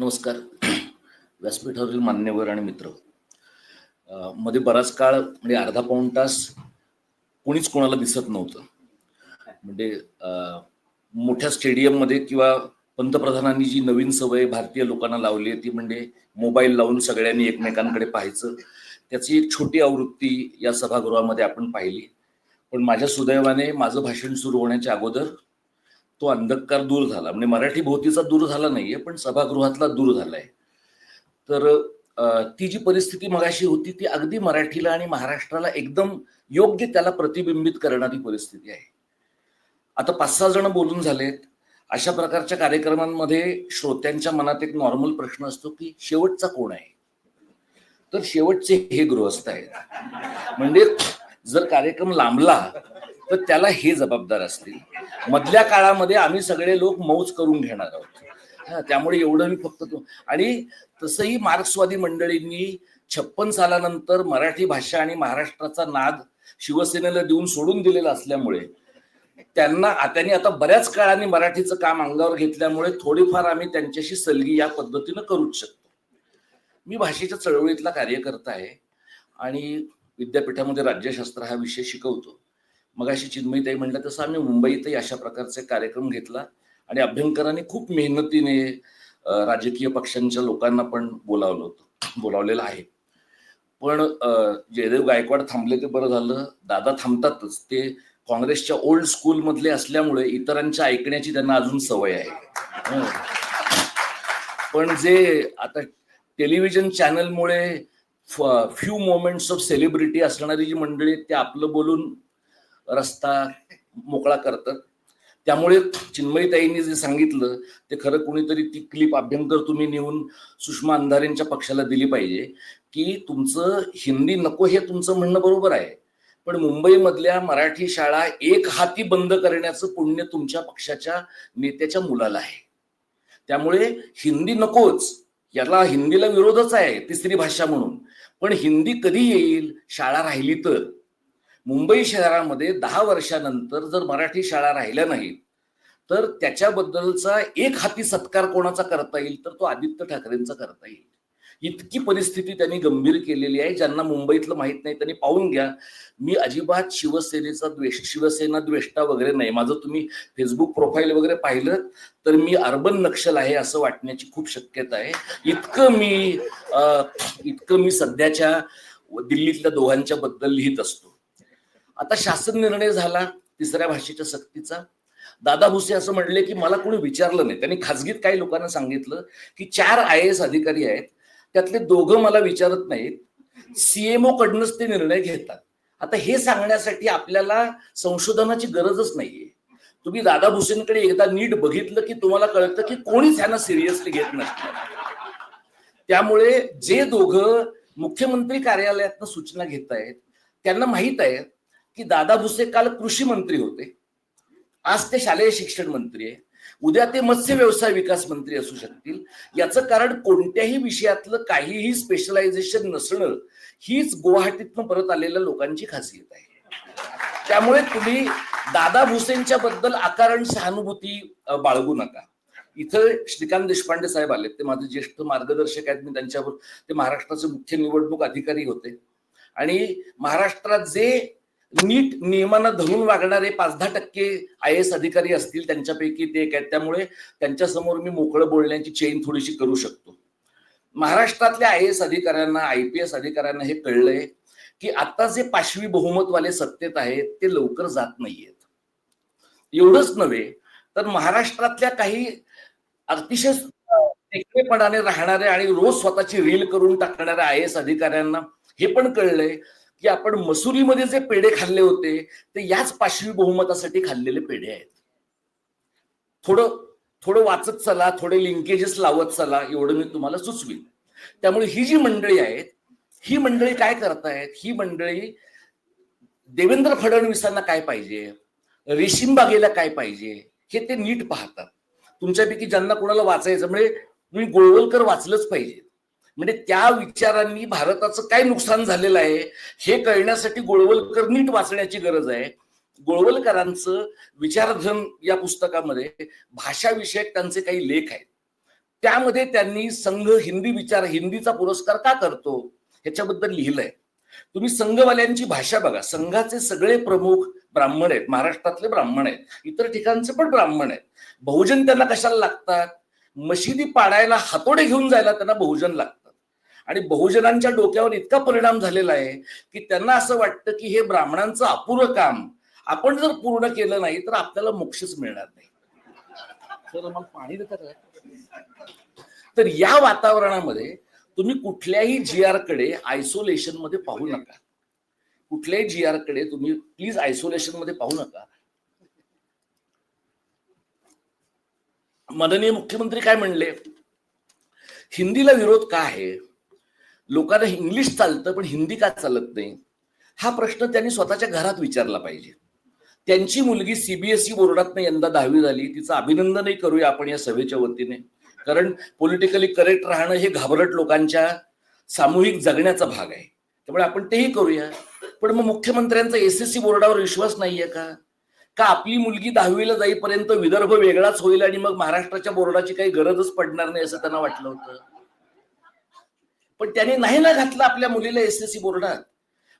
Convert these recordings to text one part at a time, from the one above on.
नमस्कार. व्यासपीठावरील मान्यवर आणि मित्र. मध्ये बराच काळ म्हणजे अर्धा पाऊण तास कोणीच कोणाला दिसत नव्हतं. म्हणजे मोठ्या स्टेडियममध्ये किंवा पंतप्रधानांनी जी नवीन सवय भारतीय लोकांना लावली आहे ती म्हणजे मोबाईल लावून सगळ्यांनी एकमेकांकडे पाहायचं. त्याची एक छोटी आवृत्ती या सभागृहामध्ये आपण पाहिली. पण माझ्या सुदैवाने माझं भाषण सुरू होण्याच्या अगोदर तो अंधकार दूर झाला. म्हणजे मराठी भोवतीचा दूर झाला नाहीये पण सभागृहातला दूर झालाय. तर ती जी परिस्थिती मगाशी होती ती अगदी मराठीला आणि महाराष्ट्राला एकदम योग्य त्याला प्रतिबिंबित करणारी परिस्थिती आहे. आता पाच सहा जण बोलून झालेत. अशा प्रकारच्या कार्यक्रमांमध्ये श्रोत्यांच्या मनात एक नॉर्मल प्रश्न असतो की शेवटचा कोण आहे? तर शेवटचे हे गृहस्थ आहेत. म्हणजे जर कार्यक्रम लांबला तर त्याला हे जबाबदार असतील. मधल्या काळामध्ये आम्ही सगळे लोक मौज करून घेणार आहोत. त्यामुळे एवढं मी फक्त तो आणि तसंही मार्क्सवादी मंडळींनी छप्पन सालानंतर मराठी भाषा आणि महाराष्ट्राचा नाद शिवसेनेला देऊन सोडून दिलेला असल्यामुळे त्यांना त्यांनी आता बऱ्याच काळाने मराठीचं काम अंगावर घेतल्यामुळे थोडीफार आम्ही त्यांच्याशी सलगी या पद्धतीनं करूच शकतो. मी भाषेच्या चळवळीतला कार्यकर्ता आहे आणि विद्यापीठामध्ये राज्यशास्त्र हा विषय शिकवतो. मग अशी चिन्मयताई म्हणलं तसं आम्ही मुंबईतही अशा प्रकारचे कार्यक्रम घेतला आणि अभ्यंकरांनी खूप मेहनतीने राजकीय पक्षांच्या लोकांना पण बोलावलं होतं. बोलावलेलं आहे. पण जयदेव गायकवाड थांबले ते बरं झालं. दादा थांबतातच. ते काँग्रेसच्या ओल्ड स्कूल मधले असल्यामुळे इतरांच्या ऐकण्याची त्यांना अजून सवय आहे. हो. पण जे आता टेलिव्हिजन चॅनलमुळे फ्यू मोमेंट्स ऑफ सेलिब्रिटी असणारी जी मंडळी ते आपलं बोलून रस्ता मोकळा करतात त्यामुळे चिन्मयताईंनी जे सांगितलं ते खरं कोणीतरी ती क्लिप अभ्यंकर तुम्ही नेऊन सुषमा अंधारेंच्या पक्षाला दिली पाहिजे की तुमचं हिंदी नको हे तुमचं म्हणणं बरोबर आहे. पण मुंबईमधल्या मराठी शाळा एक हाती बंद करण्याचं पुण्य तुमच्या पक्षाच्या नेत्याच्या मुलाला आहे. त्यामुळे हिंदी नकोच. याला हिंदीला विरोधच आहे तिसरी भाषा म्हणून. पण हिंदी कधी येईल? शाळा राहिली तर. मुंबई शहरामध्ये दहा वर्षानंतर जर मराठी शाळा राहिल्या नाहीत तर त्याच्याबद्दलचा एक हाती सत्कार कोणाचा करता येईल? तर तो आदित्य ठाकरेंचा करता येईल. इतकी परिस्थिती त्यांनी गंभीर केलेली आहे ज्यांना मुंबईतलं माहीत नाही त्यांनी पाहून घ्या. मी अजिबात शिवसेनेचा द्वेष शिवसेना द्वेष्टा वगैरे नाही. माझं तुम्ही फेसबुक प्रोफाईल वगैरे पाहिलं तर मी अर्बन नक्षल आहे असं वाटण्याची खूप शक्यता आहे. इतकं मी इतकं मी सध्याच्या दिल्लीतल्या दोघांच्या बद्दल लिहित असतो. आता शासन निर्णय झाला तिसऱ्या भाषेच्या सक्तीचा. दादा भुसे असं म्हणले की मला कोणी विचारलं नाही. त्यांनी खाजगीत काही लोकांना सांगितलं की चार आय एस अधिकारी आहेत. त्यातले दोघं मला विचारत नाहीत. सीएमओ कडनंच ते निर्णय घेतात. आता हे सांगण्यासाठी आपल्याला संशोधनाची गरजच नाहीये. तुम्ही दादा भुसेंकडे एकदा नीट बघितलं की तुम्हाला कळतं की कोणीच ह्यांना सिरियसली घेत नसतं त्यामुळे जे दोघं मुख्यमंत्री कार्यालयातनं सूचना घेत आहेत त्यांना माहीत आहे की दादा भुसे काल कृषी मंत्री होते. आज ते शालेय शिक्षण मंत्री आहे. उद्या ते मत्स्य व्यवसाय विकास मंत्री असू शकतील. याचं कारण कोणत्याही विषयातलं काहीही स्पेशलायझेशन नसणं हीच गुवाहाटीतनं परत आलेल्या लोकांची खासियत आहे. त्यामुळे तुम्ही दादा भुसेंच्या बद्दल आकारण सहानुभूती बाळगू नका. इथं श्रीकांत देशपांडे साहेब आले ते माझे ज्येष्ठ मार्गदर्शक आहेत. मी त्यांच्यावर ते महाराष्ट्राचे मुख्य निवडणूक अधिकारी होते. आणि महाराष्ट्रात जे नीट नियमांना धरून वागणारे पाच दहा टक्के आय एस अधिकारी असतील त्यांच्यापैकी ते एक आहेत. त्यामुळे त्यांच्यासमोर मी मोकळं बोलण्याची चेन थोडीशी करू शकतो. महाराष्ट्रातल्या आय एस अधिकाऱ्यांना आय पी एस अधिकाऱ्यांना हे कळलंय की आता जे पाशवी बहुमतवाले सत्तेत आहेत ते लवकर जात नाहीयेत. एवढंच नव्हे तर महाराष्ट्रातल्या काही अतिशय देखणेपणाने राहणारे आणि रोज स्वतःची रील करून टाकणाऱ्या आय एस अधिकाऱ्यांना हे पण कळलंय की आपण मसुरीमध्ये जे पेढे खाल्ले होते ते याच पाशवी बहुमतासाठी खाल्लेले पेढे आहेत. थोडं थोडं वाचत चला थोडे लिंकेजेस लावत चला एवढं मी तुम्हाला सुचवीन. त्यामुळे ही जी मंडळी आहेत ही मंडळी काय करतायत? ही मंडळी देवेंद्र फडणवीसांना काय पाहिजे? रेशीम बागेला काय पाहिजे? हे ते नीट पाहतात. तुमच्यापैकी ज्यांना कोणाला वाचायचं म्हणजे तुम्ही गोळवलकर वाचलंच पाहिजे. म्हणजे त्या विचारांनी भारताचं काय नुकसान झालेलं आहे हे कळण्यासाठी गोळवलकर नीट वाचण्याची गरज आहे. गोळवलकरांचं विचारधन या पुस्तकामध्ये भाषाविषयक त्यांचे काही लेख आहेत. त्यामध्ये त्यांनी संघ हिंदी विचार हिंदीचा पुरस्कार का करतो ह्याच्याबद्दल लिहिलंय. तुम्ही संघवाल्यांची भाषा बघा. संघाचे सगळे प्रमुख ब्राह्मण आहेत. महाराष्ट्रातले ब्राह्मण आहेत. इतर ठिकाणचे पण ब्राह्मण आहेत. बहुजन त्यांना कशाला लागतात? मशिदी पाडायला हातोडे घेऊन जायला त्यांना बहुजन लागतात आणि बहुजनांच्या डोक्यावर इतका परिणाम झालेला आहे की त्यांना असं वाटतं की हे ब्राह्मणांचं अपुरं काम आपण जर पूर्ण केलं नाही तर आपल्याला मोक्षच मिळणार नाही. तर मला पाणी तर या वातावरणामध्ये तुम्ही कुठल्याही जी आरकडे आयसोलेशनमध्ये पाहू नका. कुठल्याही जी आरकडे तुम्ही प्लीज आयसोलेशनमध्ये पाहू नका. माननीय मुख्यमंत्री काय म्हणले? हिंदीला विरोध का आहे? लोकांना इंग्लिश चालतं पण हिंदी का चालत नाही? हा प्रश्न त्यांनी स्वतःच्या घरात विचारला पाहिजे. त्यांची मुलगी सीबीएसई बोर्डात यंदा दहावी झाली. तिचं अभिनंदनही करूया आपण या सभेच्या वतीने. कारण पॉलिटिकली करेक्ट राहणं हे घाबरट लोकांच्या सामूहिक जगण्याचा भाग आहे. त्यामुळे आपण तेही करूया. पण मग मुख्यमंत्र्यांचा एस एस सी बोर्डावर विश्वास नाहीये का? का आपली मुलगी दहावीला जाईपर्यंत विदर्भ वेगळाच होईल आणि मग महाराष्ट्राच्या बोर्डाची काही गरजच पडणार नाही असं त्यांना वाटलं होतं? पण त्यांनी नाही ना घातलं आपल्या मुलीला एस एस सी बोर्डात.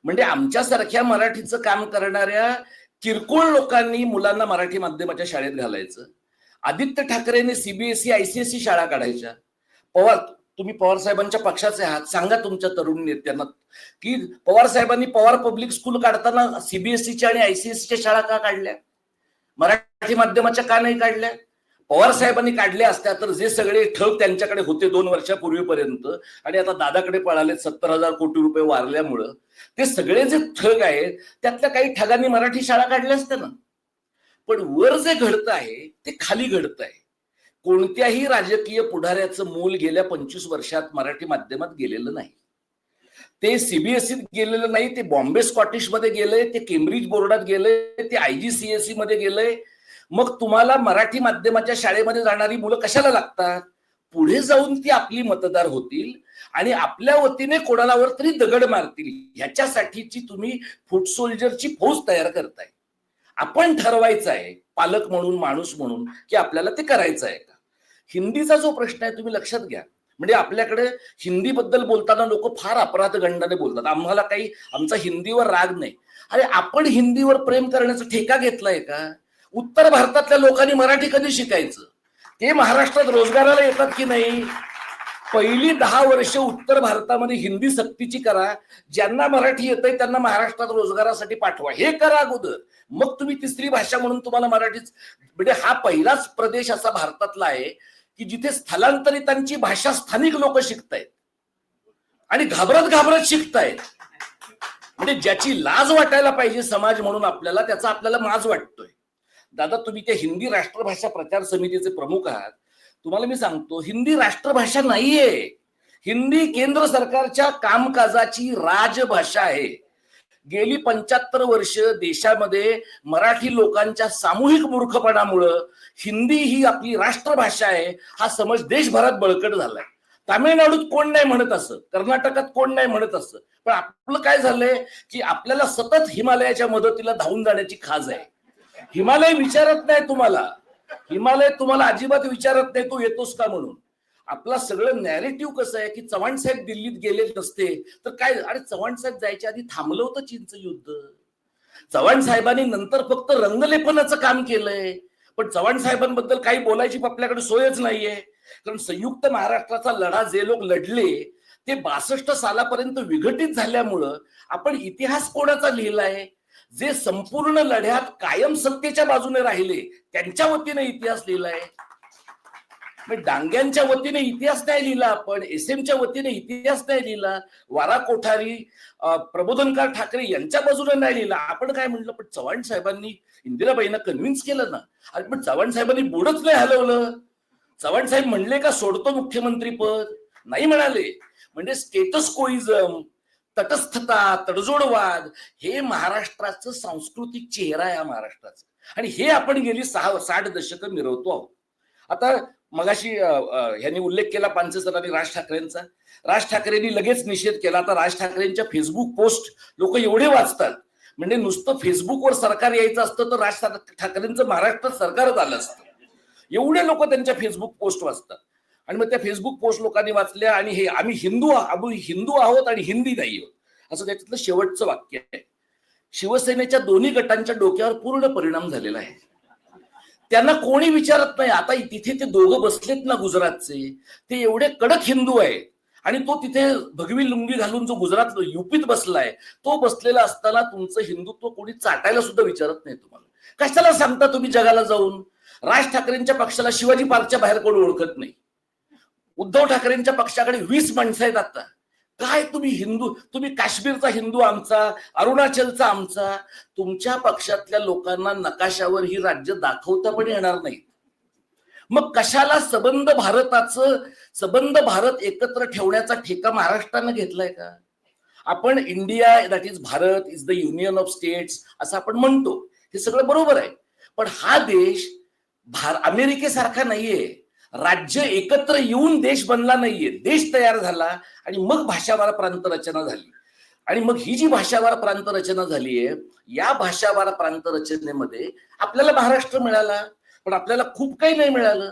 म्हणजे आमच्यासारख्या मराठीचं काम करणाऱ्या किरकोळ लोकांनी मुलांना मराठी माध्यमाच्या शाळेत घालायचं. आदित्य ठाकरेने सीबीएसई आयसीएसई शाळा काढायच्या. पवार तुम्ही पवार साहेबांच्या पक्षाचे आहात. सांगा तुमच्या तरुण नेत्यांना की पवार साहेबांनी पवार पब्लिक स्कूल काढताना सीबीएसईच्या आणि आयसीएसईच्या शाळा का काढल्या? मराठी माध्यमाच्या का नाही काढल्या? पवार साहेबांनी काढल्या असत्या तर जे सगळे ठग त्यांच्याकडे होते दोन वर्षापूर्वीपर्यंत आणि आता दादाकडे पळाले सत्तर हजार कोटी रुपये वारल्यामुळं ते सगळे जे ठग आहेत त्यातल्या काही ठगांनी मराठी शाळा काढल्या असत्या ना. पण वर जे घडत आहे ते खाली घडत आहे. कोणत्याही राजकीय पुढाऱ्याचं मूल गेल्या पंचवीस वर्षात मराठी माध्यमात गेलेलं नाही. ते सीबीएसईत गेलेलं नाही ते बॉम्बे स्कॉटिशमध्ये गेलंय ते केम्ब्रिज बोर्डात गेलंय ते आयजीसीएसई मध्ये गेलंय मग तुम्हाला मराठी माध्यमाच्या शाळेमध्ये जाणारी मुलं कशाला लागतात? पुढे जाऊन ती आपली मतदार होतील आणि आपल्या वतीने कोणालावर तरी दगड मारतील. ह्याच्यासाठीची तुम्ही फूट सोल्जरची फौज तयार करताय. आपण ठरवायचं आहे पालक म्हणून माणूस म्हणून की आपल्याला ते करायचं आहे का? हिंदीचा जो प्रश्न आहे तुम्ही लक्षात घ्या. म्हणजे आपल्याकडे हिंदी बद्दल बोलताना लोक फार अपराध गंडाने बोलतात. आम्हाला काही आमचा हिंदीवर राग नाही. अरे आपण हिंदीवर प्रेम करण्याचा ठेका घेतलाय का? उत्तर भारतातल्या लोकांनी मराठी कधी शिकायचं? ते महाराष्ट्रात रोजगाराला येतात की नाही? पहिली दहा वर्ष उत्तर भारतामध्ये हिंदी सक्तीची करा. ज्यांना मराठी येतंय त्यांना महाराष्ट्रात रोजगारासाठी पाठवा. हे करा अगोदर. मग तुम्ही तिसरी भाषा म्हणून तुम्हाला मराठीच म्हणजे हा पहिलाच प्रदेश असा भारतातला आहे की जिथे स्थलांतरितांची भाषा स्थानिक लोक शिकतायत. आणि घाबरत घाबरत शिकतायत. म्हणजे ज्याची लाज वाटायला पाहिजे समाज म्हणून आपल्याला त्याचा आपल्याला माज वाटतोय. दादा तुम्ही त्या हिंदी राष्ट्रभाषा प्रचार समितीचे प्रमुख आहात. तुम्हाला मी सांगतो हिंदी राष्ट्रभाषा नाहीये. हिंदी केंद्र सरकारच्या कामकाजाची राजभाषा आहे. गेली पंच्याहत्तर वर्ष देशामध्ये मराठी लोकांच्या सामूहिक मूर्खपणामुळं हिंदी ही आपली राष्ट्रभाषा आहे हा समज देशभरात बळकट झालाय. तामिळनाडूत कोण नाही म्हणत असं कर्नाटकात कोण नाही म्हणत असं. पण आपलं काय झालंय की आपल्याला सतत हिमालयाच्या मदतीला धावून जाण्याची खाज आहे. हिमालय विचारत नाही तुम्हाला. हिमालय तुम्हाला अजिबात विचारत नाही तू येतोस का? म्हणून. आपला सगळं नॅरेटिव्ह कसं आहे की चव्हाण साहेब दिल्लीत गेले नसते तर काय? अरे चव्हाण साहेब जायच्या आधी थांबलं होतं चीनचं युद्ध. चव्हाण साहेबांनी नंतर फक्त रंगलेपनाचं काम केलंय. पण चव्हाण साहेबांबद्दल काही बोलायची आपल्याकडे सोयच नाहीये. कारण संयुक्त महाराष्ट्राचा लढा जे लोक लढले ते बासष्ट सालापर्यंत विघटित झाल्यामुळं आपण इतिहास कोणाचा लिहिलाय? जे संपूर्ण लढ्यात कायम सत्तेच्या बाजूने राहिले त्यांच्या वतीने इतिहास लिहिलाय. डांग्यांच्या वतीने इतिहास नाही लिहिला आपण एस एमच्या वतीने इतिहास नाही लिहिला. वारा कोठारी प्रबोधनकार ठाकरे यांच्या बाजूने नाही लिहिला. आपण काय म्हटलं पण चव्हाण साहेबांनी इंदिराबाईंना कन्व्हिन्स केलं ना. अरे पण चव्हाण साहेबांनी बुडच नाही हलवलं. चव्हाण साहेब म्हणले का सोडतो मुख्यमंत्री पद? नाही म्हणाले. म्हणजे स्टेटस कोइझम तटस्थता तडजोडवाद हे महाराष्ट्राचं सांस्कृतिक चेहरा आहे महाराष्ट्राचा. आणि हे आपण गेली सहा साठ दशक मिरवतो आहोत. आता मगाशी ह्यांनी उल्लेख केला पानसे सरांनी राज ठाकरेंचा. राज ठाकरेंनी लगेच निषेध केला. आता राज ठाकरेंच्या फेसबुक पोस्ट लोक एवढे वाचतात. म्हणजे नुसतं फेसबुकवर सरकार यायचं असतं तर राज ठाकरेंचं महाराष्ट्रात सरकारच आलं असतं. एवढे लोक त्यांच्या फेसबुक पोस्ट वाचतात. आणि मग त्या फेसबुक पोस्ट लोकांनी वाचल्या आणि हे आम्ही हिंदू आम्ही हिंदू आहोत आणि हिंदी नाही आहोत. असं त्याच्यातलं शेवटचं वाक्य आहे. शिवसेनेच्या दोन्ही गटांच्या डोक्यावर पूर्ण परिणाम झालेला आहे. त्यांना कोणी विचारत नाही आता तिथे ते दोघं बसलेत ना गुजरातचे. ते एवढे कडक हिंदू आहेत. आणि तो तिथे भगवी लुंगी घालून जो गुजरात युपीत बसलाय तो बसलेला असताना तुमचं हिंदुत्व कोणी चाटायला सुद्धा विचारत नाही तुम्हाला. कशाला सांगता तुम्ही जगाला जाऊन? राज ठाकरेंच्या पक्षाला शिवाजी पार्कच्या बाहेर कोणी ओळखत नाही? उद्धव ठाकरेंच्या पक्षाकडे वीस माणसं आहेत आता. काय तुम्ही हिंदू तुम्ही काश्मीरचा हिंदू आमचा अरुणाचलचा आमचा तुमच्या पक्षातल्या लोकांना नकाशावर ही राज्य दाखवता पण येणार नाही मग कशाला सबंध भारताचं सबंध भारत एकत्र ठेवण्याचा ठेका महाराष्ट्रानं घेतलाय का? आपण India that is Bharat is the union of states असं आपण म्हणतो. हे सगळं बरोबर आहे. पण हा देश भार अमेरिकेसारखा नाहीये. राज्य एकत्र येऊन देश बनला नाहीये. देश तयार झाला आणि मग भाषावार प्रांत रचना झाली. आणि मग ही जी भाषावार प्रांत रचना झाली आहे या भाषावार प्रांत रचनेमध्ये आपल्याला महाराष्ट्र मिळाला. पण आपल्याला खूप काही नाही मिळालं.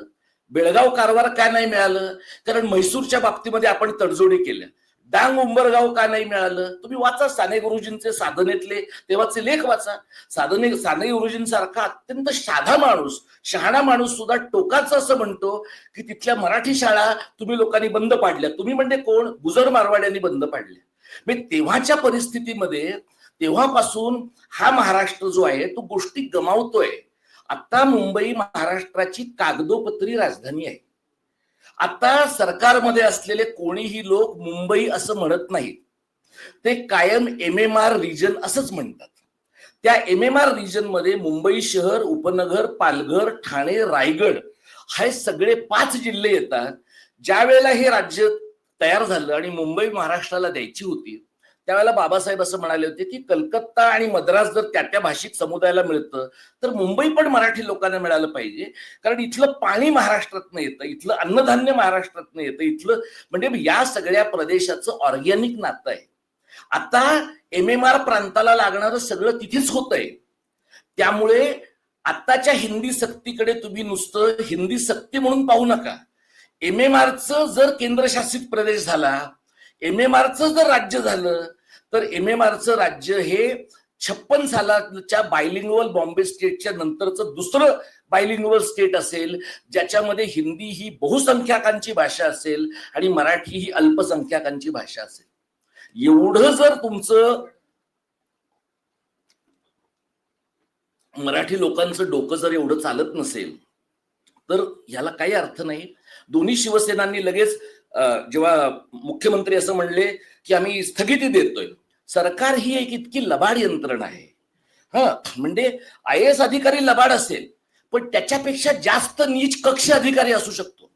बेळगाव कारवार का नाही मिळालं? कारण म्हैसूरच्या बाबतीमध्ये आपण तडजोडी केल्या. डांग उंबरगाव का नाही मिळालं? तुम्ही वाचा साने गुरुजींचे साधनेतले तेव्हाचे लेख वाचा. साधने साने गुरुजींसारखा अत्यंत साधा माणूस शहाणा माणूस सुद्धा टोकाचा असं म्हणतो की तिथल्या मराठी शाळा तुम्ही लोकांनी बंद पाडल्या. तुम्ही म्हणजे कोण? गुजर मारवाड्यांनी बंद पाडल्या. मी तेव्हाच्या परिस्थितीमध्ये तेव्हापासून हा महाराष्ट्र जो आहे तो गोष्टी गमावतोय. आता मुंबई महाराष्ट्राची कागदोपत्री राजधानी आहे. आता सरकारमध्ये असलेले कोणीही लोक मुंबई असं म्हणत नाहीत. ते कायम एम एम आर रिजन असंच म्हणतात. त्या एम एम आर रिजनमध्ये मुंबई शहर उपनगर पालघर ठाणे रायगड हे सगळे पाच जिल्हे येतात. ज्या वेळेला हे राज्य तयार झालं आणि मुंबई महाराष्ट्राला द्यायची होती त्यावेळेला बाबासाहेब असं म्हणाले होते की कलकत्ता आणि मद्रास जर त्या त्या भाषिक समुदायाला मिळतं तर मुंबई पण मराठी लोकांना मिळालं पाहिजे. कारण इथलं पाणी महाराष्ट्रातनं येतं इथलं अन्नधान्य महाराष्ट्रातनं येतं इथलं म्हणजे या सगळ्या प्रदेशाचं ऑर्गॅनिक नातं आहे. आता एम एम आर प्रांताला लागणारं सगळं तिथेच होतंय. त्यामुळे आत्ताच्या हिंदी सक्तीकडे तुम्ही नुसतं हिंदी सक्ती म्हणून पाहू नका. एम एम आरचं जर केंद्रशासित प्रदेश झाला एम एम आरचं जर राज्य झालं तर एम एम आरचं राज्य हे छप्पन सालाच्या बायलिंगुअल बॉम्बे स्टेटच्या नंतरचं दुसरं बायलिंगुअल स्टेट असेल ज्याच्यामध्ये हिंदी ही बहुसंख्याकांची भाषा असेल आणि मराठी ही अल्पसंख्याकांची भाषा असेल. एवढं जर तुमचं मराठी लोकांचं डोकं जर एवढं चालत नसेल तर ह्याला काही अर्थ नाही. दोन्ही शिवसेनांनी लगेच जेव्हा मुख्यमंत्री असं म्हणले की आम्ही स्थगिती देतोय सरकार ही एक इतकी लबाड यंत्रणा आहे. हा म्हणजे आय एस अधिकारी लबाड असेल पण त्याच्यापेक्षा जास्त नीच कक्ष अधिकारी असू शकतो.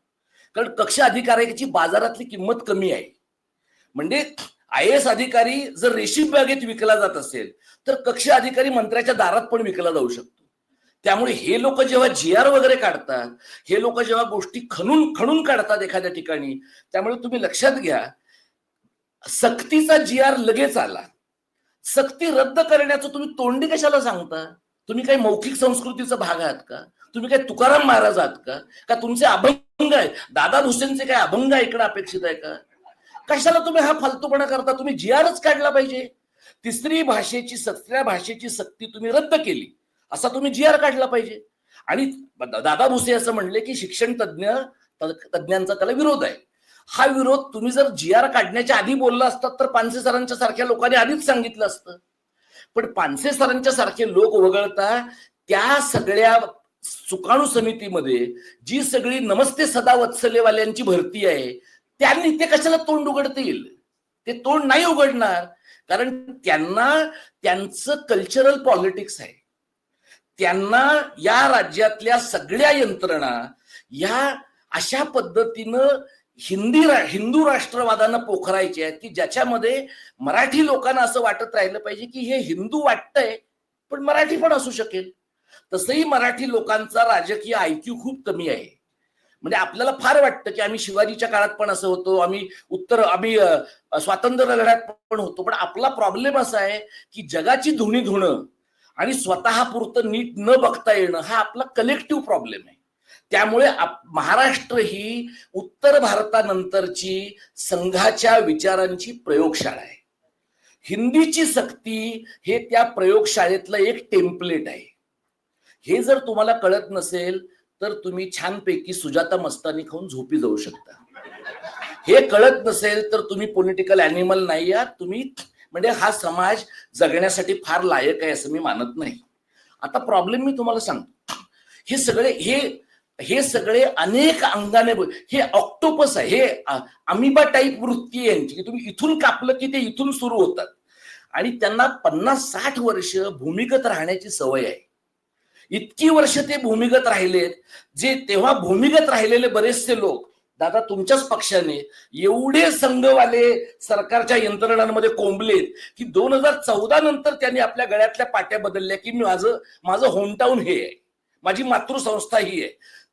कारण कक्ष अधिकाऱ्याची बाजारातली किंमत कमी आहे. म्हणजे आय एस अधिकारी जर रेशीम बागेत विकला जात असेल तर कक्ष अधिकारी मंत्र्याच्या दारात पण विकला जाऊ शकतो. त्यामुळे हे लोक जेव्हा जी आर वगैरे काढतात हे लोक जेव्हा गोष्टी खणून खणून काढतात एखाद्या ठिकाणी त्यामुळे तुम्ही लक्षात घ्या सक्तीचा जी आर लगेच आला. सक्ती रद्द करण्याचं तुम्ही तोंडी कशाला सांगता? तुम्ही काही मौखिक संस्कृतीचा भाग आहात का? तुम्ही काय तुकाराम महाराज आहात का? का तुमचे अभंग आहे दादा भुसेनचे काय अभंग ऐकणं अपेक्षित आहे का? कशाला तुम्ही हा फालतूपणा करता? तुम्ही जी आरच काढला पाहिजे. तिसरी भाषेची सतऱ्या भाषेची सक्ती तुम्ही रद्द केली. असा तुम्ही जी आर काढला पाहिजे. आणि दादा भुसे असं म्हणले की शिक्षण तज्ज्ञ तज्ज्ञांचा त्याला विरोध आहे. हा विरोध तुम्ही जर जी आर काढण्याच्या आधी बोलला असतात तर पानसे सरांच्या सारख्या लोकांनी आधीच सांगितलं असतं. पण पानसे सरांच्या सारखे लोक वगळता त्या सगळ्या सुकाणू समितीमध्ये जी सगळी नमस्ते सदा वत्सलेवाल्यांची भरती आहे त्यांनी ते कशाला तोंड उघडतील? ते तोंड नाही उघडणार. कारण त्यांना त्यांचं कल्चरल पॉलिटिक्स आहे. त्यांना या राज्यातल्या सगळ्या यंत्रणा या अशा पद्धतीनं हिंदी रा- हिंदू राष्ट्रवादानं पोखरायचे आहेत की ज्याच्यामध्ये मराठी लोकांना असं वाटत राहिलं पाहिजे की हे हिंदू वाटतंय पण मराठी पण असू शकेल. तसंही मराठी लोकांचा राजकीय आयक्यू खूप कमी आहे. म्हणजे आपल्याला फार वाटतं की आम्ही शिवाजीच्या काळात पण असं होतो आम्ही उत्तर आम्ही स्वातंत्र्य लढ्यात पण होतो पण आपला प्रॉब्लेम असा आहे की जगाची धुणी धुणं आणि स्वतःपुरतं नीट न बघता येणं हा आपला कलेक्टिव्ह प्रॉब्लेम आहे. त्यामुळे महाराष्ट्र ही उत्तर भारतानंतरची संघाच्या विचारांची प्रयोगशाळा आहे. हिंदीची सक्ती हे त्या प्रयोगशाळेतलं एक टेम्पलेट आहे. हे जर तुम्हाला कळत नसेल तर तुम्ही छानपैकी सुजाता मस्तानी खाऊन झोपी जाऊ शकता. हे कळत नसेल तर तुम्ही पॉलिटिकल अॅनिमल नाही आहात. तुम्ही म्हणजे हा समाज जगण्यासाठी फार लायक आहे असं मी मानत नाही. आता प्रॉब्लेम मी तुम्हाला सांगतो. हे सगळे हे हे सगळे अनेक अंगाने हे ऑक्टोपस आहे हे अमिबा टाईप वृत्ती आहे यांची की तुम्ही इथून कापलं की ते इथून सुरू होतात. आणि त्यांना पन्नास साठ वर्ष भूमिगत राहण्याची सवय आहे. इतकी वर्ष ते भूमिगत राहिलेत जे तेव्हा भूमिगत राहिलेले बरेचसे लोक दादा तुमच्याच पक्षाने एवढे संघवाले सरकारच्या यंत्रणांमध्ये कोंबलेत की दोन हजार चौदा नंतर त्यांनी आपल्या गळ्यातल्या पाट्या बदलल्या की मी माझं माझं होमटाऊन हे आहे. माझी मातृसंस्था ही आहे.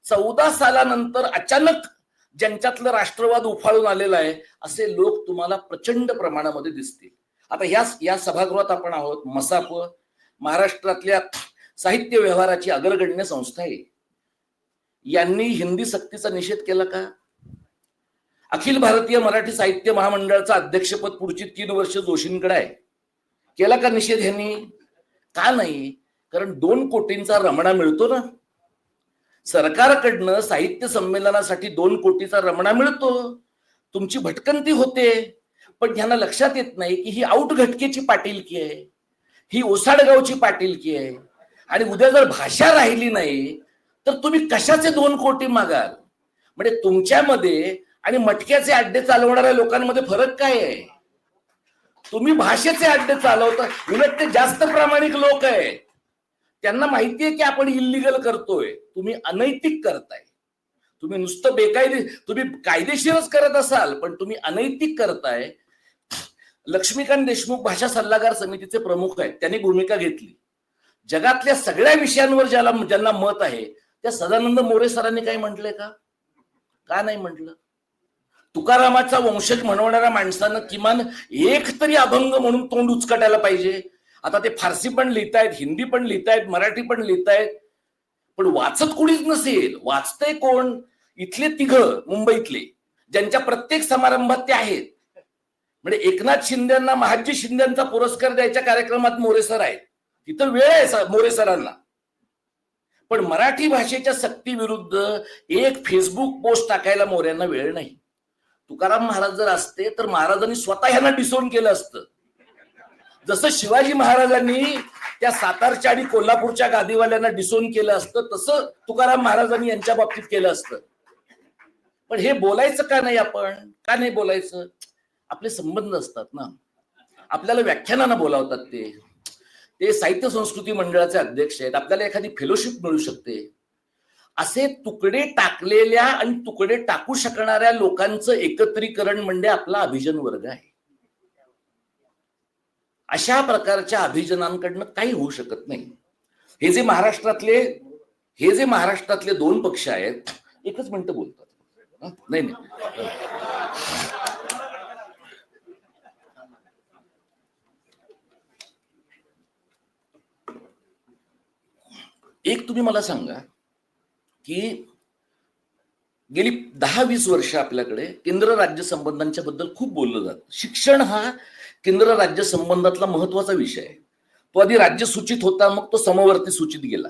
चौदा सालानंतर अचानक ज्यांच्यातलं राष्ट्रवाद उफाळून आलेला आहे असे लोक तुम्हाला प्रचंड प्रमाणामध्ये दिसतील. आता या या सभागृहात आपण आहोत मसाप महाराष्ट्रातल्या साहित्य व्यवहाराची अग्रगण्य संस्था आहे. यांनी हिंदी सक्तीचा निषेध केला का? अखिल भारतीय मराठी साहित्य महामंडळाचं अध्यक्षपद पुढची तीन वर्ष जोशींकडे आहे. केला का निषेध यांनी का नाही? कारण दोन कोटींचा रमणा मिळतो ना. सरकारकडनं साहित्य संमेलनासाठी दोन कोटीचा रमणा मिळतो. तुमची भटकंती होते. पण ह्यांना लक्षात येत नाही की ही आऊट घटकेची पाटीलकी आहे. ही ओसाडगावची पाटीलकी आहे. आणि उद्या जर भाषा राहिली नाही तर तुम्ही कशाचे दोन कोटी मागाल? म्हणजे तुमच्यामध्ये आणि मटक्याचे अड्डे चालवणाऱ्या लोकांमध्ये फरक काय आहे? तुम्ही भाषेचे अड्डे चालवता. उलट ते जास्त प्रामाणिक लोक आहेत. त्यांना माहितीये की आपण इलिगल करतोय. तुम्ही अनैतिक करताय. तुम्ही नुसतं बेकायदे तुम्ही कायदेशीरच करत असाल पण तुम्ही अनैतिक करताय. लक्ष्मीकांत देशमुख भाषा सल्लागार समितीचे प्रमुख आहेत. त्यांनी भूमिका घेतली. जगातल्या सगळ्या विषयांवर ज्याला ज्यांना मत आहे त्या सदानंद मोरे सरांनी काही म्हटलंय का? का नाही म्हटलं? तुकारामाचा वंशज म्हणवणाऱ्या माणसानं किमान एक तरी अभंग म्हणून तोंड उचकटायला पाहिजे. आता ते फारसी पण लिहितायत हिंदी पण लिहितायत मराठी पण लिहितायत. पण वाचत कोणीच नसेल. वाचतंय कोण? इथले तिघ मुंबईतले ज्यांच्या प्रत्येक समारंभात ते आहेत. म्हणजे एकनाथ शिंदेना महाजी शिंदेचा पुरस्कार द्यायच्या कार्यक्रमात मोरेसर आहेत. तिथं वेळ आहे मोरेसरांना मोरे सरांना. पण मराठी भाषेच्या सक्ती विरुद्ध एक फेसबुक पोस्ट टाकायला मोऱ्यांना वेळ नाही. तुकाराम महाराज जर असते तर महाराजांनी स्वतः ह्यांना डिसोन केलं असतं. जसं शिवाजी महाराजांनी त्या सातारच्या आणि कोल्हापूरच्या गादीवाल्यांना डिसोन केलं असतं तसं तुकाराम महाराजांनी यांच्या बाबतीत केलं असतं. पण हे बोलायचं का नाही आपण? का नाही बोलायचं? आपले संबंध असतात ना. आपल्याला व्याख्यानानं बोलावतात ते. ते साहित्य संस्कृती मंडळाचे अध्यक्ष आहेत. आपल्याला एखादी फेलोशिप मिळू शकते. असे तुकडे टाकलेल्या आणि तुकडे टाकू शकणाऱ्या लोकांचं एकत्रीकरण म्हणजे आपला अभिजन वर्ग आहे. अशा प्रकारच्या अभिजनांकडनं काही होऊ शकत नाही. हे जे महाराष्ट्रातले हे जे महाराष्ट्रातले दोन पक्ष आहेत एकच मिनिट बोलतात. नाही नाही. एक तुम्ही मला सांगा की गेली दहा वीस वर्ष आपल्याकडे केंद्र राज्य संबंधांच्या बद्दल खूप बोललं जात. शिक्षण हा केंद्र राज्य संबंधातला महत्त्वाचा विषय आहे. तो आधी राज्य सूचित होता मग तो समवर्ती सूचित गेला.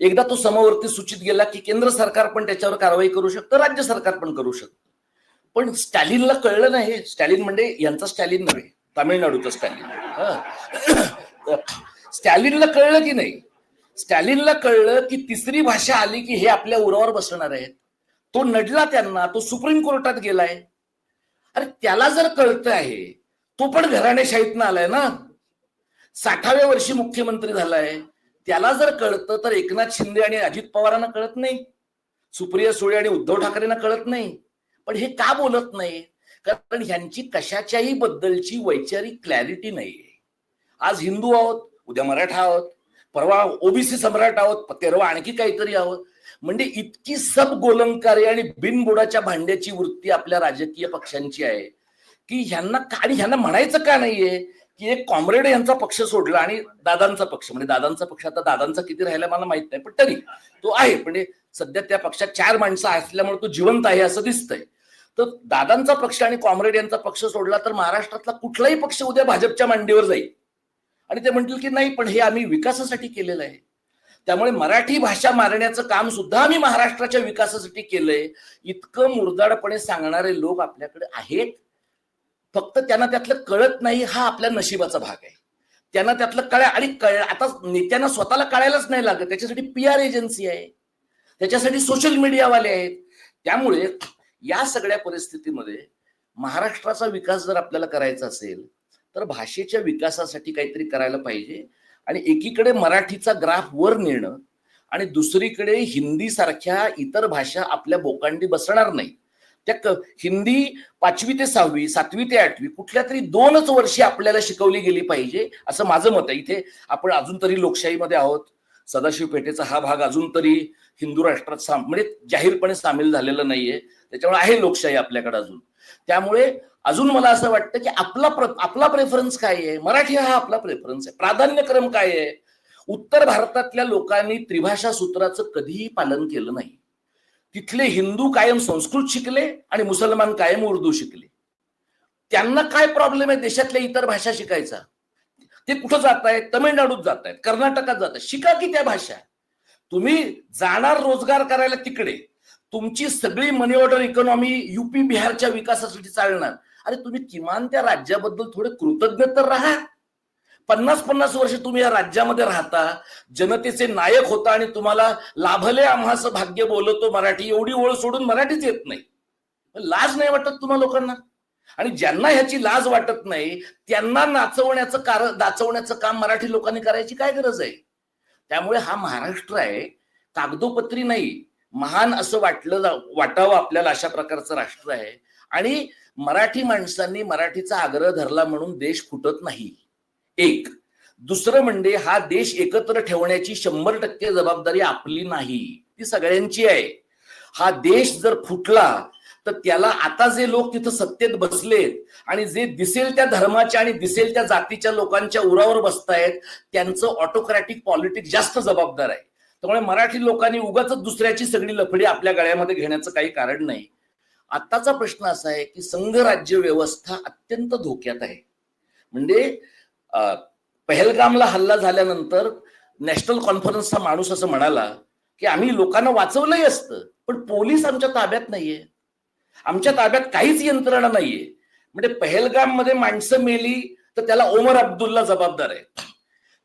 एकदा तो समवर्ती सूचित गेला की केंद्र सरकार पण त्याच्यावर कारवाई करू शकतं राज्य सरकार पण करू शकतं. पण स्टॅलिनला कळलं नाही स्टॅलिन म्हणजे यांचा स्टॅलिन नव्हे तामिळनाडूचा स्टॅलिन. स्टॅलिनला कळलं की नाही? स्टॅलिनला कळलं की तिसरी भाषा आली की हे आपल्या उरावर बसणार आहेत. तो नडला त्यांना तो सुप्रीम कोर्टात गेलाय. अरे त्याला जर कळतं आहे तो पण घराणेशाहीतनं आलाय ना? साठाव्या वर्षी मुख्यमंत्री झालाय. त्याला जर कळतं तर एकनाथ शिंदे आणि अजित पवारांना कळत नाही. सुप्रिया सुळे आणि उद्धव ठाकरेंना कळत नाही. पण हे का बोलत नाही? कारण ह्यांची कशाच्याही बद्दलची वैचारिक क्लॅरिटी नाहीये. आज हिंदू आहोत उद्या मराठा आहोत परवा ओबीसी सम्राट आहोत तेरवा आणखी काहीतरी आहोत. म्हणजे इतकी सब गोलंकारी आणि बिनबुडाच्या भांड्याची वृत्ती आपल्या राजकीय पक्षांची आहे. की ह्यांना का आणि ह्यांना म्हणायचं का नाहीये की एक कॉम्रेड यांचा पक्ष सोडला आणि दादांचा पक्ष. म्हणजे दादांचा पक्ष आता दादांचा किती राहिला मला माहीत नाही पण तरी तो आहे. म्हणजे सध्या त्या पक्षात चार माणसं असल्यामुळे तो जिवंत आहे असं दिसतंय. तर दादांचा पक्ष आणि कॉम्रेड यांचा पक्ष सोडला तर महाराष्ट्रातला कुठलाही पक्ष उद्या भाजपच्या मांडीवर जाईल. आणि ते म्हणतील की नाही पण हे आम्ही विकासासाठी केलेलं आहे. त्यामुळे मराठी भाषा मारण्याचं काम सुद्धा आम्ही महाराष्ट्राच्या विकासासाठी केलंय. इतकं मुरदाडपणे सांगणारे लोक आपल्याकडे आहेत. फक्त त्यांना त्यातलं कळत नाही हा आपल्या नशिबाचा भाग आहे. त्यांना त्यातलं कळ्या आणि कळ आता नेत्यांना स्वतःला कळायलाच नाही लागत. त्याच्यासाठी पी आर एजन्सी आहे. त्याच्यासाठी सोशल मीडियावाले आहेत. त्यामुळे या सगळ्या परिस्थितीमध्ये महाराष्ट्राचा विकास जर आपल्याला करायचा असेल तर भाषेच्या विकासासाठी काहीतरी करायला पाहिजे. आणि एकीकडे मराठीचा ग्राफ वर नेणं आणि दुसरीकडे हिंदी सारख्या इतर भाषा आपल्या बोकांडी बसणार नाही. त्या हिंदी पाचवी ते सहावी सातवी ते आठवी कुठल्या तरी दोनच वर्षी आपल्याला शिकवली गेली पाहिजे असं माझं मत आहे. इथे आपण अजून तरी लोकशाहीमध्ये आहोत. सदाशिव पेठेचा हा भाग अजून तरी हिंदू राष्ट्रात साम म्हणजे जाहीरपणे सामील झालेला नाहीये. त्याच्यामुळे आहे लोकशाही आपल्याकडे अजून. त्यामुळे अजून मला असं वाटतं की आपला प्र- आपला प्रेफरन्स काय आहे? मराठी हा आपला प्रेफरन्स आहे. प्राधान्यक्रम काय आहे? उत्तर भारतातल्या लोकांनी त्रिभाषा सूत्राचं कधीही पालन केलं नाही. तिथले हिंदू कायम संस्कृत शिकले आणि मुसलमान कायम उर्दू शिकले. त्यांना काय प्रॉब्लेम आहे देशातल्या इतर भाषा शिकायचा? ते कुठं जात आहेत तमिळनाडूत जात आहेत कर्नाटकात जात आहेत शिका की त्या भाषा? तुम्ही जाणार रोजगार करायला तिकडे. तुमची सगळी मनी ऑर्डर इकॉनॉमी युपी बिहारच्या विकासासाठी चालणार. अरे तुम्ही किमान त्या राज्याबद्दल थोडे कृतज्ञ तर राहा. पन्नास पन्नास वर्ष तुम्ही या राज्यामध्ये राहता जनतेचे नायक होता आणि तुम्हाला लाभले आम्हास भाग्य बोलतो मराठी. एवढी ओळ सोडून मराठीच येत नाही. लाज नाही वाटत तुम्हा लोकांना? आणि ज्यांना ह्याची लाज वाटत नाही त्यांना नाचवण्याचं कारण नाचवण्याचं काम मराठी लोकांनी करायची काय गरज आहे? त्यामुळे हा महाराष्ट्र आहे. कागदोपत्री नाही. महान असं वाटलं वाटावं आपल्याला अशा प्रकारचं राष्ट्र आहे. आणि मराठी माणसांनी मराठीचा आग्रह धरला म्हणून देश फुटत नाही. एक. दुसरं म्हणजे हा देश एकत्र ठेवण्याची शंभर टक्के जबाबदारी आपली नाही. ती सगळ्यांची आहे. हा देश जर फुटला तर त्याला आता जे लोक तिथं सत्तेत बसलेत आणि जे दिसेल त्या धर्माच्या आणि दिसेल त्या जातीच्या लोकांच्या उरावर बसतायत त्यांचं ऑटोक्रॅटिक पॉलिटिक्स जास्त जबाबदार आहे. त्यामुळे मराठी लोकांनी उगाच दुसऱ्याची सगळी लफडी आपल्या गळ्यामध्ये घेण्याचं काही कारण नाही. आत्ताचा प्रश्न असा आहे की संघ राज्य व्यवस्था अत्यंत धोक्यात आहे. म्हणजे पहलगामला हल्ला झाल्यानंतर नॅशनल कॉन्फरन्सचा माणूस असं म्हणाला की आम्ही लोकांना वाचवलंही असतं पण पोलीस आमच्या ताब्यात नाहीये. आमच्या ताब्यात काहीच यंत्रणा नाहीये. म्हणजे पहलगाममध्ये माणसं मेली तर त्याला ओमर अब्दुल्ला जबाबदार आहे.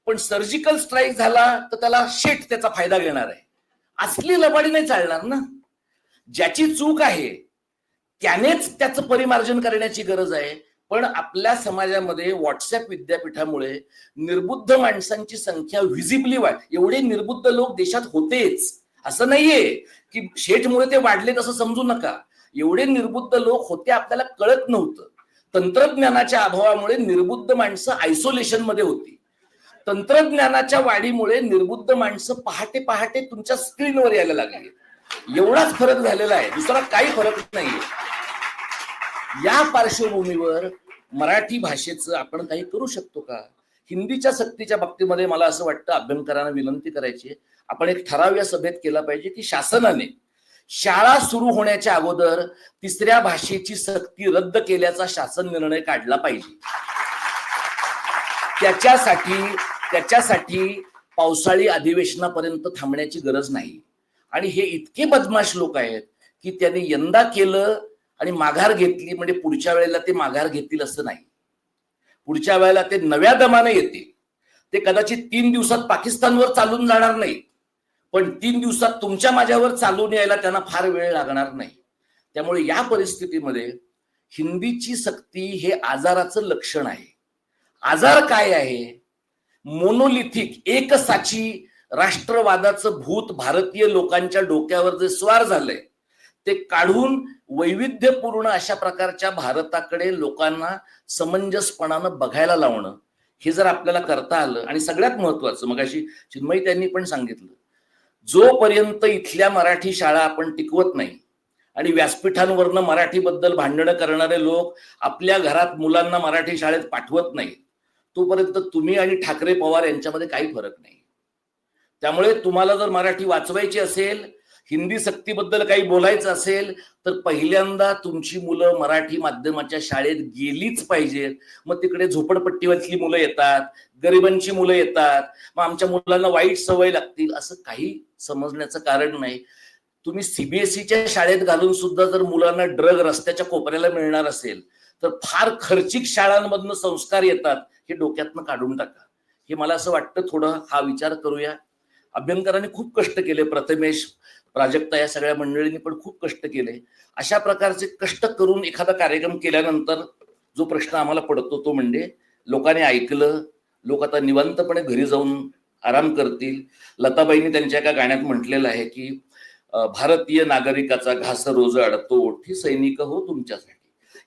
पण सर्जिकल स्ट्राईक झाला तर त्याला शेट त्याचा फायदा घेणार आहे. असली लबाडी नाही चालणार ना. ज्याची चूक आहे त्यानेच त्याचं परिमार्जन करण्याची गरज आहे. पण आपल्या समाजामध्ये व्हॉट्सअप विद्यापीठामुळे निर्बुद्ध माणसांची संख्या व्हिजिबली वाढ एवढे निर्बुद्ध लोक देशात होतेच. असं नाहीये की शेठमुळे ते वाढलेत असं समजू नका. एवढे निर्बुद्ध लोक होते आपल्याला कळत नव्हतं. तंत्रज्ञानाच्या अभावामुळे निर्बुद्ध माणसं आयसोलेशनमध्ये होती. तंत्रज्ञानाच्या वाढीमुळे निर्बुद्ध माणसं पहाटे पहाटे तुमच्या स्क्रीनवर यायला लागली एवढाच फरक झालेला आहे. दुसरा काही फरक नाहीये. या पार्श्वभूमीवर मराठी भाषेचं आपण काही करू शकतो का? हिंदीच्या सक्तीच्या बाबतीमध्ये मला असं वाटतं अभ्यंकरांना विनंती करायची आपण एक ठराव या सभेत केला पाहिजे की शासनाने शाळा सुरू होण्याच्या अगोदर तिसऱ्या भाषेची सक्ती रद्द केल्याचा शासन निर्णय काढला पाहिजे. त्याच्यासाठी त्याच्यासाठी पावसाळी अधिवेशनापर्यंत थांबण्याची गरज नाही. आणि हे इतके बदमाश लोक आहेत की त्यांनी यंदा केलं आणि माघार घेतली म्हणजे पुढच्या वेळेला ते माघार घेतील असं नाही. पुढच्या वेळेला ते नव्या दमाने येतील. ते कदाचित तीन दिवसात पाकिस्तानवर चालून जाणार नाही पण तीन दिवसात तुमच्या माझ्यावर चालून यायला त्यांना फार वेळ लागणार नाही. त्यामुळे या परिस्थितीमध्ये हिंदीची सक्ती हे आजाराचं लक्षण आहे. आजार काय आहे? मोनोलिथिक एकसाची राष्ट्रवादाचं भूत भारतीय लोकांच्या डोक्यावर जे स्वार झालंय ते काढून वैविध्यपूर्ण अशा प्रकारच्या भारताकडे लोकांना समंजसपणानं बघायला लावणं हे जर आपल्याला करता आलं आणि सगळ्यात महत्वाचं मग अशी चिन्मयी त्यांनी पण सांगितलं जोपर्यंत इथल्या मराठी शाळा आपण टिकवत नाही आणि व्यासपीठांवरनं मराठीबद्दल भांडणं करणारे लोक आपल्या घरात मुलांना मराठी शाळेत पाठवत नाही तोपर्यंत तुम्ही आणि ठाकरे पवार यांच्यामध्ये काही फरक नाही. त्यामुळे तुम्हाला जर मराठी वाचवायची असेल हिंदी सक्तीबद्दल काही बोलायचं असेल तर पहिल्यांदा तुमची मुलं मराठी माध्यमाच्या शाळेत गेलीच पाहिजेत. मग तिकडे झोपडपट्टीवरची मुलं येतात गरिबांची मुलं येतात मग आमच्या मुलांना वाईट सवय लागतील असं काही समजण्याचं कारण नाही. तुम्ही सीबीएसईच्या शाळेत घालून सुद्धा जर मुलांना ड्रग रस्त्याच्या कोपऱ्याला मिळणार असेल तर फार खर्चिक शाळांमधनं संस्कार येतात हे डोक्यातनं काढून टाका. हे मला असं वाटतं थोडं हा विचार करूया. अभ्यंकरांनी खूप कष्ट केले प्रथमेश. प्राजक्ता या सगळ्या मंडळींनी पण खूप कष्ट केले. अशा प्रकारचे कष्ट करून एखादा कार्यक्रम केल्यानंतर जो प्रश्न आम्हाला पडतो तो म्हणजे लोकांनी ऐकलं लोक आता निवांतपणे घरी जाऊन आराम करतील. लताबाईंनी त्यांच्या एका गाण्यात म्हटलेलं आहे की भारतीय नागरिकाचा घास रोज अडतो ओठी सैनिक हो तुमच्यासाठी.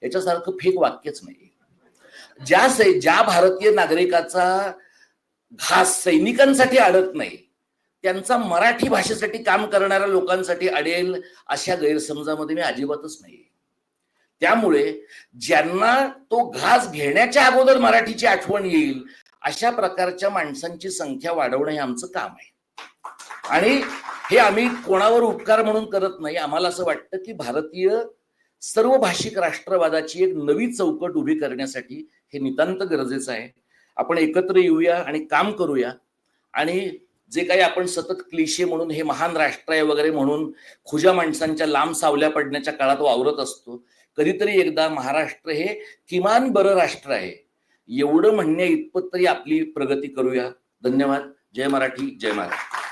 याच्यासारखं फेक वाक्यच नाही. ज्या सै ज्या भारतीय नागरिकाचा घास सैनिकांसाठी अडत नाही त्यांचा मराठी भाषेसाठी काम करणाऱ्या लोकांसाठी अडेल अशा गैरसमजामध्ये मी अजिबातच नाही त्यामुळे ज्यांना तो घास घेण्याच्या अगोदर मराठीची आठवण येईल अशा प्रकारच्या माणसांची संख्या वाढवणं हे आमचं काम आहे. आणि हे आम्ही कोणावर उपकार म्हणून करत नाही आम्हाला असं वाटतं की भारतीय सर्व भाषिक राष्ट्रवादाची एक नवी चौकट उभी करण्यासाठी हे नितांत गरजेचं आहे. आपण एकत्र येऊया आणि काम करूया आणि जे काही आपण सतत क्लिशे म्हणून हे महान राष्ट्र आहे वगैरे म्हणून खुजा माणसांच्या लांब सावल्या पडण्याच्या काळात वावरत असतो. कधीतरी एकदा महाराष्ट्र हे किमान बरं राष्ट्र आहे. एवढं म्हणण्या इतपत तरी आपली प्रगती करूया. धन्यवाद. जय मराठी जय महाराष्ट्र.